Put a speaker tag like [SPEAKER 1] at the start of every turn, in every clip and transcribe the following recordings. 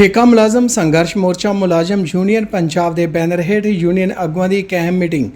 [SPEAKER 1] ਠੇਕਾ ਮੁਲਾਜ਼ਮ, ਸੰਘਰਸ਼ ਮੋਰਚਾ ਮੁਲਾਜ਼ਮ, ਯੂਨੀਅਨ ਪੰਜਾਬ ਦੇ ਬੈਨਰ ਹੇਠ ਯੂਨੀਅਨ ਆਗੂਆਂ ਦੀ ਇੱਕ ਅਹਿਮ ਮੀਟਿੰਗ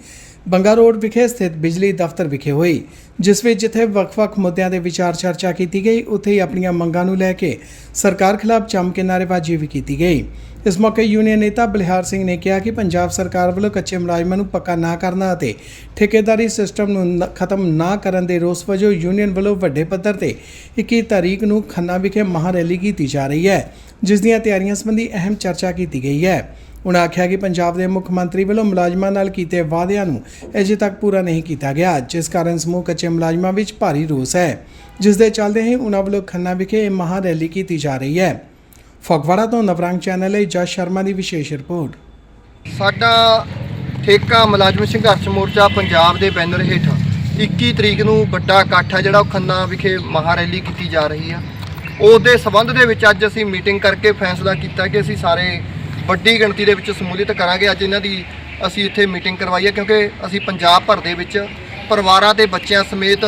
[SPEAKER 1] ਬੰਗਾ ਰੋਡ ਵਿਖੇ ਸਥਿਤ ਬਿਜਲੀ ਦਫ਼ਤਰ ਵਿਖੇ ਹੋਈ, ਜਿਸ ਵਿੱਚ ਜਿੱਥੇ ਵੱਖ-ਵੱਖ ਮੁੱਦਿਆਂ ਦੇ ਵਿਚਾਰ ਚਰਚਾ ਕੀਤੀ ਗਈ, ਉੱਥੇ ਹੀ ਆਪਣੀਆਂ ਮੰਗਾਂ ਨੂੰ ਲੈ ਕੇ ਸਰਕਾਰ ਖਿਲਾਫ ਜੰਮ ਕੇ ਨਾਅਰੇਬਾਜ਼ੀ ਵੀ ਕੀਤੀ ਗਈ। ਇਸ ਮੌਕੇ ਯੂਨੀਅਨ ਨੇਤਾ ਬਲਿਹਾਰ ਸਿੰਘ ਨੇ ਕਿਹਾ ਕਿ ਪੰਜਾਬ ਸਰਕਾਰ ਵੱਲੋਂ ਕੱਚੇ ਮੁਲਾਜ਼ਮਾਂ ਨੂੰ ਪੱਕਾ ਨਾ ਕਰਨਾ ਅਤੇ ਠੇਕੇਦਾਰੀ ਸਿਸਟਮ ਨੂੰ ਖਤਮ ਨਾ ਕਰਨ ਦੇ ਰੋਸ ਵਜੋਂ ਯੂਨੀਅਨ ਵੱਲੋਂ ਵੱਡੇ ਪੱਧਰ ਤੇ 21 ਤਾਰੀਖ ਨੂੰ ਖੰਨਾ ਵਿਖੇ ਮਹਾਂ ਰੈਲੀ ਕੀਤੀ ਜਾ ਰਹੀ ਹੈ, ਜਿਸ ਦੀਆਂ ਤਿਆਰੀਆਂ ਸੰਬੰਧੀ ਅਹਿਮ ਚਰਚਾ ਕੀਤੀ ਗਈ ਹੈ। ਉਹਨਾਂ ਆਖਿਆ ਕਿ ਪੰਜਾਬ ਦੇ ਮੁੱਖ ਮੰਤਰੀ ਵੱਲੋਂ ਮੁਲਾਜ਼ਮਾਂ ਨਾਲ ਕੀਤੇ ਵਾਅਦਿਆਂ ਨੂੰ ਅਜੇ ਤੱਕ ਪੂਰਾ ਨਹੀਂ ਕੀਤਾ ਗਿਆ, ਜਿਸ ਕਾਰਨ ਸਮੂਹ ਕੱਚੇ ਮੁਲਾਜ਼ਮਾਂ ਵਿੱਚ ਭਾਰੀ ਰੋਸ ਹੈ। ਜਿਸ ਦੇ ਚੱਲਦੇ ਹੀ ਉਹਨਾਂ ਵੱਲੋਂ ਖੰਨਾ ਵਿਖੇ ਇਹ ਮਹਾਂ ਰੈਲੀ ਕੀਤੀ ਜਾ ਰਹੀ ਹੈ। ਫਗਵਾੜਾ ਤੋਂ ਨਵਰੰਗ ਚੈਨਲ ਲਈ ਜਸ ਸ਼ਰਮਾ ਦੀ ਵਿਸ਼ੇਸ਼ ਰਿਪੋਰਟ।
[SPEAKER 2] ਸਾਡਾ ਠੇਕਾ ਮੁਲਾਜ਼ਮ ਸੰਘਰਸ਼ ਮੋਰਚਾ ਪੰਜਾਬ ਦੇ ਬੈਨਰ ਹੇਠ 21 ਤਰੀਕ ਨੂੰ ਵੱਡਾ ਇਕੱਠ ਹੈ, ਜਿਹੜਾ ਉਹ ਖੰਨਾ ਵਿਖੇ ਮਹਾ ਰੈਲੀ ਕੀਤੀ ਜਾ ਰਹੀ ਆ ਉਹਦੇ ਸਬੰਧ ਦੇ ਵਿੱਚ ਅੱਜ ਅਸੀਂ ਮੀਟਿੰਗ ਕਰਕੇ ਫੈਸਲਾ ਕੀਤਾ ਕਿ ਅਸੀਂ ਸਾਰੇ ਵੱਡੀ ਗਿਣਤੀ ਦੇ ਵਿੱਚ ਸਮੂਲੀਅਤ ਕਰਾਂਗੇ। ਅੱਜ ਇਹਨਾਂ ਦੀ ਅਸੀਂ ਇੱਥੇ ਮੀਟਿੰਗ ਕਰਵਾਈ ਹੈ ਕਿਉਂਕਿ ਅਸੀਂ ਪੰਜਾਬ ਭਰ ਦੇ ਵਿੱਚ ਪਰਿਵਾਰਾਂ ਤੇ ਬੱਚਿਆਂ ਸਮੇਤ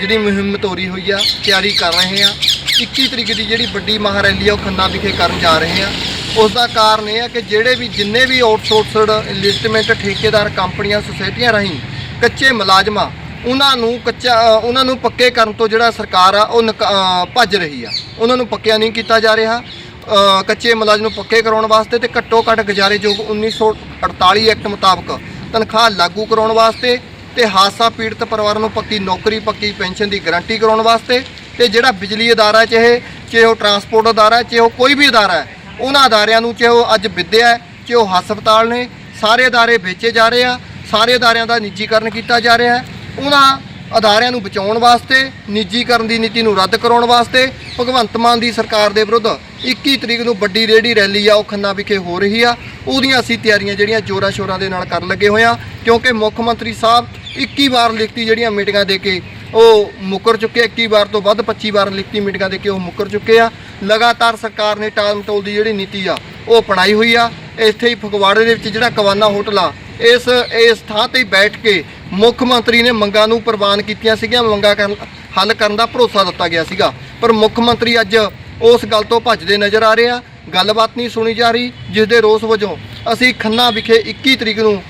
[SPEAKER 2] ਜਿਹੜੀ ਮੁਹਿੰਮ ਤੋਰੀ ਹੋਈ ਆ, ਤਿਆਰੀ ਕਰ ਰਹੇ ਆ 21 ਤਰੀਕ ਦੀ ਜਿਹੜੀ ਵੱਡੀ ਮਹਾ ਰੈਲੀ ਆ, ਉਹ ਖੰਨਾ ਵਿਖੇ ਕਰਨ ਜਾ ਰਹੇ ਆ ਉਸ ਦਾ ਕਾਰਨ ਇਹ ਆ ਕਿ ਜਿਹੜੇ ਵੀ ਜਿੰਨੇ ਵੀ ਆਊਟਸੋਰਸਡ ਇਨਵੈਸਟਮੈਂਟ ਠੇਕੇਦਾਰ ਕੰਪਨੀਆਂ, ਸੁਸਾਇਟੀਆਂ ਰਾਹੀਂ ਕੱਚੇ ਮੁਲਾਜ਼ਮਾਂ, ਉਹਨਾਂ ਨੂੰ ਕੱਚਾ ਉਹਨਾਂ ਨੂੰ ਪੱਕੇ ਕਰਨ ਤੋਂ ਜਿਹੜਾ ਸਰਕਾਰ ਆ, ਉਹ ਨਕ- ਭੱਜ ਰਹੀ ਆ। ਉਹਨਾਂ ਨੂੰ ਪੱਕਿਆ ਨਹੀਂ ਕੀਤਾ ਜਾ ਰਿਹਾ। ਕੱਚੇ ਮੁਲਾਜ਼ਮ ਨੂੰ ਪੱਕੇ ਕਰਾਉਣ ਵਾਸਤੇ ਤੇ ਘੱਟੋ ਘੱਟ ਗੁਜ਼ਾਰੇਯੋਗ 1948 ਐਕਟ ਮੁਤਾਬਕ ਤਨਖਾਹ ਲਾਗੂ ਕਰਾਉਣ ਵਾਸਤੇ ਤੇ ਹਾਦਸਾ ਪੀੜਤ ਪਰਿਵਾਰਾਂ ਨੂੰ ਪੱਕੀ ਨੌਕਰੀ, ਪੱਕੀ ਪੈਨਸ਼ਨ ਦੀ ਗਾਰੰਟੀ ਕਰਾਉਣ ਵਾਸਤੇ ਤੇ ਜਿਹੜਾ ਬਿਜਲੀ ਅਦਾਰਾ ਚਾਹੇ ਚਾਹੇ ਉਹ ਟਰਾਂਸਪੋਰਟ ਅਦਾਰਾ ਚਾਹੇ ਉਹ ਕੋਈ ਵੀ ਅਦਾਰਾ ਹੈ, ਉਹਨਾਂ ਅਦਾਰਿਆਂ ਨੂੰ ਚਾਹੇ ਉਹ ਅੱਜ ਵਿੱਦਿਆ ਚਾਹੇ ਉਹ ਹਸਪਤਾਲ ਨੇ, ਸਾਰੇ ਅਦਾਰੇ ਵੇਚੇ ਜਾ ਰਹੇ ਆ, ਸਾਰੇ ਅਦਾਰਿਆਂ ਦਾ ਨਿੱਜੀਕਰਨ ਕੀਤਾ ਜਾ ਰਿਹਾ ਹੈ। ਉਹਨਾਂ ਅਦਾਰਿਆਂ ਨੂੰ ਬਚਾਉਣ ਵਾਸਤੇ, ਨਿੱਜੀਕਰਨ ਦੀ ਨੀਤੀ ਨੂੰ ਰੱਦ ਕਰਾਉਣ ਵਾਸਤੇ, ਭਗਵੰਤ ਮਾਨ ਦੀ ਸਰਕਾਰ ਦੇ ਵਿਰੁੱਧ 21 ਤਰੀਕ ਨੂੰ ਵੱਡੀ ਰੇੜੀ ਰੈਲੀ ਆ, ਉਹ ਖੰਨਾ ਵਿਖੇ ਹੋ ਰਹੀ ਆ। ਉਹਦੀਆਂ ਅਸੀਂ ਤਿਆਰੀਆਂ ਜਿਹੜੀਆਂ ਜੋਰਾਂ ਸ਼ੋਰਾਂ ਦੇ ਨਾਲ ਕਰਨ ਲੱਗੇ ਹੋਏ ਆ, ਕਿਉਂਕਿ ਮੁੱਖ ਮੰਤਰੀ ਸਾਹਿਬ 21 ਵਾਰ ਲਿਖਤੀ ਜਿਹੜੀਆਂ ਮੀਟਿੰਗਾਂ ਦੇ ਕੇ ਉਹ ਮੁੱਕਰ ਚੁੱਕੇ 21 ਵਾਰ ਤੋਂ ਵੱਧ 25 ਵਾਰ ਲਿਖਤੀ ਮੀਟਿੰਗਾਂ ਦੇ ਕੇ ਉਹ ਮੁੱਕਰ ਚੁੱਕੇ ਆ। ਲਗਾਤਾਰ ਸਰਕਾਰ ਨੇ ਟਾਲ ਮਟੋਲ ਦੀ ਜਿਹੜੀ ਨੀਤੀ ਆ, ਉਹ ਅਪਣਾਈ ਹੋਈ ਆ। ਇੱਥੇ ਹੀ ਫਗਵਾੜੇ ਦੇ ਵਿੱਚ ਜਿਹੜਾ ਕਵਾਨਾ ਹੋਟਲ ਆ, ਇਸ ਇਸ ਥਾਂ ਤੇ ਬੈਠ ਕੇ ਮੁੱਖ ਮੰਤਰੀ ਨੇ ਮੰਗਾਂ ਨੂੰ ਪ੍ਰਵਾਨ ਕੀਤੀਆਂ ਸੀਗੀਆਂ ਮੰਗਾਂ ਕਰਨ ਹੱਲ ਕਰਨ ਦਾ ਭਰੋਸਾ ਦਿੱਤਾ ਗਿਆ ਸੀਗਾ। ਪਰ ਮੁੱਖ ਮੰਤਰੀ ਅੱਜ ਉਸ ਗੱਲ ਤੋਂ ਭੱਜਦੇ ਨਜ਼ਰ ਆ ਰਹੇ ਆ। ਗੱਲਬਾਤ ਨਹੀਂ ਸੁਣੀ ਜਾ ਰਹੀ ਜਿਸ ਦੇ ਰੋਸ ਵਜੋਂ ਅਸੀਂ ਖੰਨਾ ਵਿਖੇ 21 ਤਰੀਕ ਨੂੰ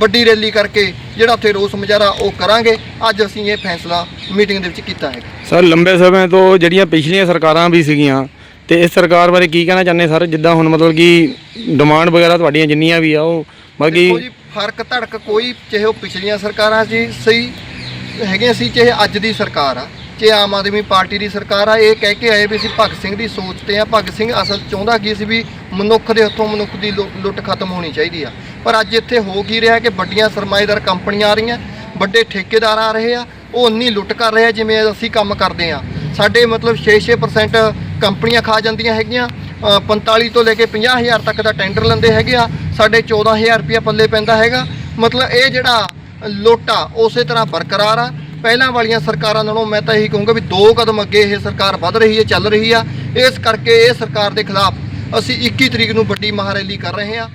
[SPEAKER 2] ਵੱਡੀ ਰੈਲੀ ਕਰਕੇ ਜਿਹੜਾ ਉੱਥੇ ਰੋਸ ਮੁਜ਼ਾਹਰਾ ਉਹ ਕਰਾਂਗੇ। ਅੱਜ ਅਸੀਂ ਇਹ ਫੈਸਲਾ ਮੀਟਿੰਗ ਦੇ ਵਿੱਚ ਕੀਤਾ ਹੈ।
[SPEAKER 3] ਸਰ ਲੰਬੇ ਸਮੇਂ ਤੋਂ ਜਿਹੜੀਆਂ ਪਿਛਲੀਆਂ ਸਰਕਾਰਾਂ ਵੀ ਸੀਗੀਆਂ ਤੇ ਇਸ ਸਰਕਾਰ ਬਾਰੇ ਕੀ ਕਹਿਣਾ ਚਾਹੁੰਦੇ ਸਰ? ਜਿੱਦਾਂ ਹੁਣ ਮਤਲਬ ਕਿ ਡਿਮਾਂਡ ਵਗੈਰਾ ਤੁਹਾਡੀਆਂ ਜਿੰਨੀਆਂ ਵੀ ਆ ਉਹ ਮਤਲਬ ਕਿ
[SPEAKER 2] ਫ਼ਰਕ ਧੜਕ ਕੋਈ ਚਾਹੇ ਉਹ ਪਿਛਲੀਆਂ ਸਰਕਾਰਾਂ ਜੀ ਸਹੀ ਹੈਗੇ ਸੀ ਚਾਹੇ ਅੱਜ ਦੀ ਸਰਕਾਰ ਆ ਚਾਹੇ ਆਮ ਆਦਮੀ ਪਾਰਟੀ ਦੀ ਸਰਕਾਰ ਆ ਇਹ ਕਹਿ ਕੇ ਆਏ ਵੀ ਅਸੀਂ ਭਗਤ ਸਿੰਘ ਦੀ ਸੋਚ ਤੇ ਆ। ਭਗਤ ਸਿੰਘ ਅਸਲ ਚਾਹੁੰਦਾ ਕੀ ਸੀ ਵੀ ਮਨੁੱਖ ਦੇ ਹੱਥੋਂ ਮਨੁੱਖ ਦੀ ਲੁ- ਲੁੱਟ ਖਤਮ ਹੋਣੀ ਚਾਹੀਦੀ ਆ। ਪਰ ਅੱਜ ਇੱਥੇ ਹੋ ਕੀ ਰਿਹਾ ਕਿ ਵੱਡੀਆਂ ਸਰਮਾਏਦਾਰ ਕੰਪਨੀਆਂ ਆ ਰਹੀਆਂ ਵੱਡੇ ਠੇਕੇਦਾਰ ਆ ਰਹੇ ਆ ਉਹ ਉਨੀ ਲੁੱਟ ਕਰ ਰਹੇ ਆ ਜਿਵੇਂ ਅਸੀਂ ਕੰਮ ਕਰਦੇ ਆ। ਸਾਡੇ ਮਤਲਬ 6-6% ਕੰਪਨੀਆਂ ਖਾ ਜਾਂਦੀਆਂ ਹੈਗੀਆਂ ਅ, 45 ਤੋਂ ਲੈ ਕੇ 50000 ਤੱਕ ਦਾ ਟੈਂਡਰ ਲੈਂਦੇ ਹੈਗੇ ਆ ਸਾਡੇ 14000 ਰੁਪਇਆ ਪੱਲੇ ਪੈਂਦਾ ਹੈਗਾ। ਮਤਲਬ ਇਹ ਜਿਹੜਾ ਲੋਟਾ, ਉਸੇ ਤਰ੍ਹਾਂ ਬਰਕਰਾਰ ਆ। ਪਹਿਲਾਂ ਵਾਲੀਆਂ ਸਰਕਾਰਾਂ ਨਾਲੋਂ ਮੈਂ ਤਾਂ ਇਹੀ ਕਹੂੰਗਾ ਵੀ ਦੋ ਕਦਮ ਅੱਗੇ ਇਹ ਸਰਕਾਰ ਵੱਧ ਰਹੀ ਹੈ, ਚੱਲ ਰਹੀ ਆ। ਇਸ ਕਰਕੇ ਇਹ ਸਰਕਾਰ ਦੇ ਖਿਲਾਫ ਅਸੀਂ 21 ਤਰੀਕ ਨੂੰ ਵੱਡੀ ਮਹਾਰੈਲੀ ਕਰ ਰਹੇ ਹਾਂ।